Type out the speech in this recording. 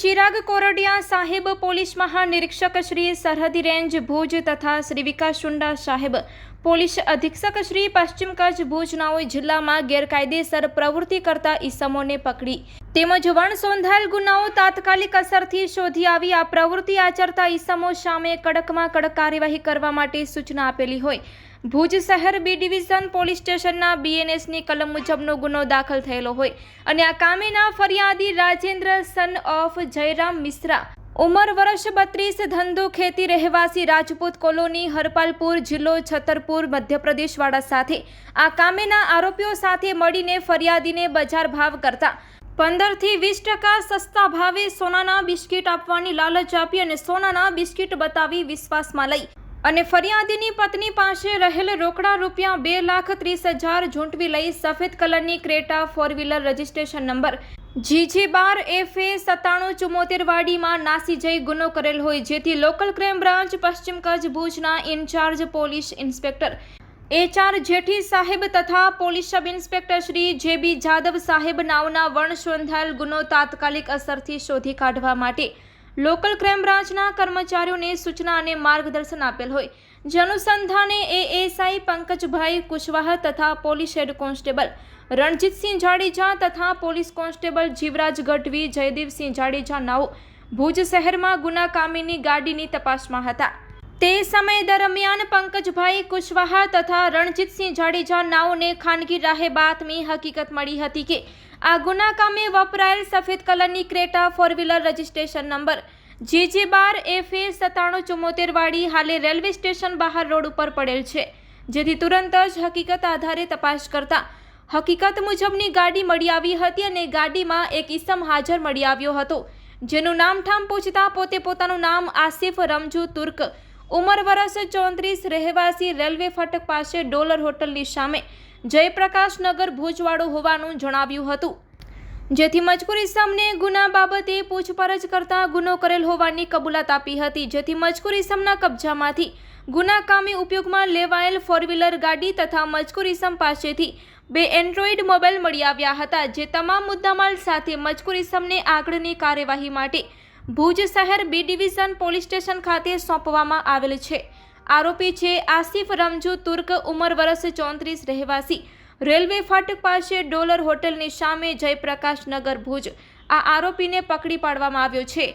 ચિરાગ કોરડિયા સાહેબ પોલીસ મહાનિરીક્ષક શ્રી સરહદી રેન્જ ભુજ તથા શ્રી વિકાસ શુંડા સાહેબ પોલીસ અધિક્ષક શ્રી પશ્ચિમ કચ્છ ભુજ નાઓએ જિલ્લામાં ગેરકાયદેસર પ્રવૃત્તિ કરતા ઈસમોને પકડી. તેમજ વણ સોંધાયેલ ગુનાઓ તાત્કાલિક અસરથી શોધી આવી આ પ્રવૃત્તિ આચરતા ઈસમો સામે કડકમાં કડક કાર્યવાહી કરવા માટે સૂચના આપેલી હોય. ભુજ શહેર બી ડિવિઝન પોલીસ સ્ટેશનના બીએનએસની કલમ મુજબનો ગુનો દાખલ થયેલો હોય. અને આ કામેના ફરિયાદી રાજેન્દ્ર સન ઓફ જયરામ મિશ્રા. ઉંમર વર્ષ બત્રીસ, ધંધો ખેતી રહેવાસી રાજપૂત કોલોની, હરપાલપુર જિલ્લો, છતરપુર, મધ્યપ્રદેશવાળા સાથે. આ કામેના આરોપીઓ સાથે મળીને ફરિયાદીને બજાર ભાવ કરતા. પંદરથી વીસ ટકા સસ્તા ભાવે સોનાના બિસ્કિટ આપવાની લાલચ આપી અને સોનાના બિસ્કિટ બતાવી વિશ્વાસમાં લઈ. અને ફરિયાદીની પત્ની પાસે રહેલ રોકડા રૂપિયા બે લાખ ત્રીસ હજાર ઝૂંટવી લઈ સફેદ કલરની Creta four wheeler registration number. GJ bar F A સત્તાણું ચુમ્મોતેર વાડીમાં નાસી જઈ ગુનો કરેલ હોય, જેથી લોકલ ક્રાઇમ બ્રાન્ચ, પશ્ચિમ કચ્છ ભુજના incharge police inspector. HR Jethi સાહેબ તથા પોલીસ સબ ઇન્સ્પેક્ટર શ્રી જે બી જાદવ સાહેબ નાવના વણસોંધાયેલ ગુનો તાત્કાલિક અસરથી શોધી કાઢવા માટે લોકલ ક્રાઇમ બ્રાન્ચના કર્મચારીઓને સૂચના અને માર્ગદર્શન આપેલ હોય. જે અનુસંધાને એએસઆઈ પંકજભાઈ કુશવાહ તથા police head constable Ranjitsinh Jadeja તથા પોલીસ કોન્સ્ટેબલ જીવરાજ ગઢવી, જયદેવસિંહ જાડેજા નાઓ ભુજ શહેરમાં ગુનાકામીની ગાડીની તપાસમાં હતા. તે સમય દરમિયાન પંકજભાઈ કુશવાહા તથા રણજીતસિંહ જાડેજા નાઓને ખાનગી રાહે બાતમી હકીકત મળી હતી કે આ ગુના કામે વપરાયેલ સફેદ કલરની Creta four wheeler registration number, GJ bar F A સત્તાણું ચુમ્મોતેર વાળી હાલે રેલવે સ્ટેશન બહાર રોડ ઉપર પડેલ છે, જેથી તુરંત જ હકીકત આધારે તપાસ કરતા હકીકત મુજબની ગાડી મળી આવી હતી અને ગાડીમાં એક ઈસમ હાજર મળી આવ્યો હતો, જેનું નામઠામ પૂછતા પોતે પોતાનું નામ આસિફ રમજુ તુર્ક ઉંમર વર્ષ ચોત્રીસ રહેવાસી રેલવે ફાટક પાસે ડોલર હોટલની સામે જયપ્રકાશનગર ભુજવાડું હોવાનું જણાવ્યું હતું. જેથી મજકૂર ઇસમને ગુના બાબતે પૂછપરછ કરતા ગુનો કરેલ હોવાની કબૂલાત આપી હતી. જેથી મજકૂર ઇસમના કબજામાંથી ગુનાકામી ઉપયોગમાં લેવાયેલ ફોર વ્હીલર ગાડી તથા મજકૂર ઇસમ પાસેથી બે એન્ડ્રોઈડ મોબાઈલ મળી આવ્યા હતા. જે તમામ મુદ્દામાલ સાથે મજકૂર ઇસમને આગળની કાર્યવાહી માટે ભુજ શહેર બી ડિવિઝન પોલીસ સ્ટેશન ખાતે સોંપવામાં આવેલ છે. આરોપી છે આસિફ રમજુ, તુર્ક, ઉંમર વર્ષ ચોત્રીસ, રહેવાસી. રેલવે ફાટક પાસે ડોલર હોટલની સામે જયપ્રકાશ નગર, ભુજ. આ આરોપીને પકડી પાડવામાં આવ્યો છે.